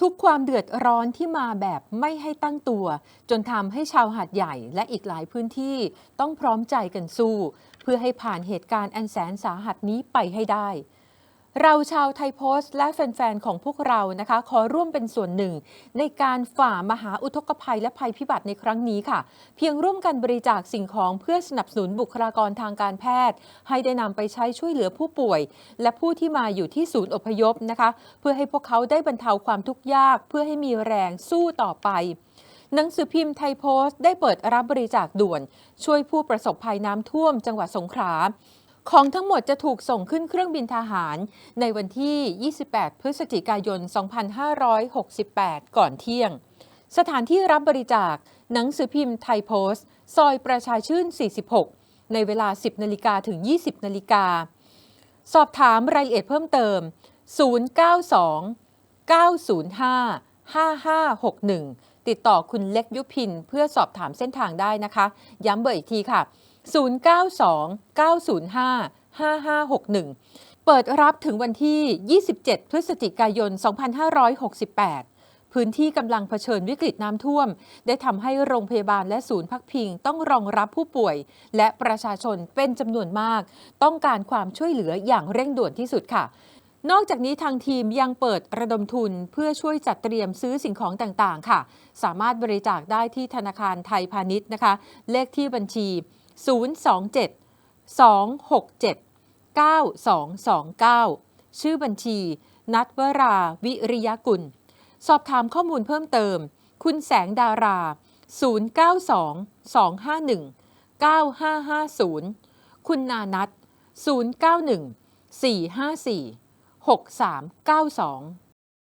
ทุกความเดือดร้อนที่มาแบบไม่ให้ตั้งตัว จนทำให้ชาวหาดใหญ่และอีกหลายพื้นที่ต้องพร้อมใจกันสู้ เพื่อให้ผ่านเหตุการณ์อันแสนสาหัสนี้ไปให้ได้ เราชาวไทยโพสต์ และแฟนๆ ของพวกเรานะคะ ขอร่วมเป็นส่วนหนึ่ง ในการฝ่ามหาอุทกภัยและภัยพิบัติในครั้งนี้ค่ะ เพียงร่วมกันบริจาคสิ่งของเพื่อสนับสนุนบุคลากรทางการแพทย์ ให้ได้นำไปใช้ช่วยเหลือผู้ป่วย และผู้ที่มาอยู่ที่ศูนย์อพยพนะคะ เพื่อให้พวกเขาได้บรรเทาความทุกข์ยาก เพื่อให้มีแรงสู้ต่อไปหนังสือพิมพ์ไทยโพสต์ได้เปิดรับบริจาคด่วน ช่วยผู้ประสบภัยน้ำท่วมจังหวัดสงขลา ของทั้งหมดจะถูกส่งขึ้นเครื่องบินทหาร ในวันที่ 28 พฤศจิกายน 2568 ก่อนเที่ยง สถานที่รับบริจาค หนังสือพิมพ์ไทยโพสต์ ซอยประชาชื่น 46 ในเวลา 10 นาฬิกาถึง 20 นาฬิกา สอบถามรายละเอียดเพิ่มเติม 092 905 5561 ติดต่อคุณเล็กยุพิน เพื่อสอบถามเส้นทางได้นะคะ ย้ำเบอร์อีกทีค่ะ 092 905 5561 เปิดรับถึงวันที่ 27 พฤศจิกายน 2568 พื้นที่กำลังเผชิญวิกฤตน้ำท่วม ได้ทำให้โรงพยาบาลและศูนย์พักพิง ต้องรองรับผู้ป่วย และประชาชนเป็นจำนวนมาก ต้องการความช่วยเหลืออย่างเร่งด่วนที่สุดค่ะนอกจากนี้ทางทีมยังเปิดระดมทุนเพื่อช่วยจัดเตรียมซื้อสิ่งของต่างๆ ค่ะ สามารถบริจาคได้ที่ธนาคารไทยพาณิชย์นะคะ เลขที่บัญชี 027 267 9229 ชื่อบัญชี นัทวราวิริยกุล สอบถามข้อมูลเพิ่มเติม คุณแสงดารา 092 251 9550 คุณนานัท091 454 6392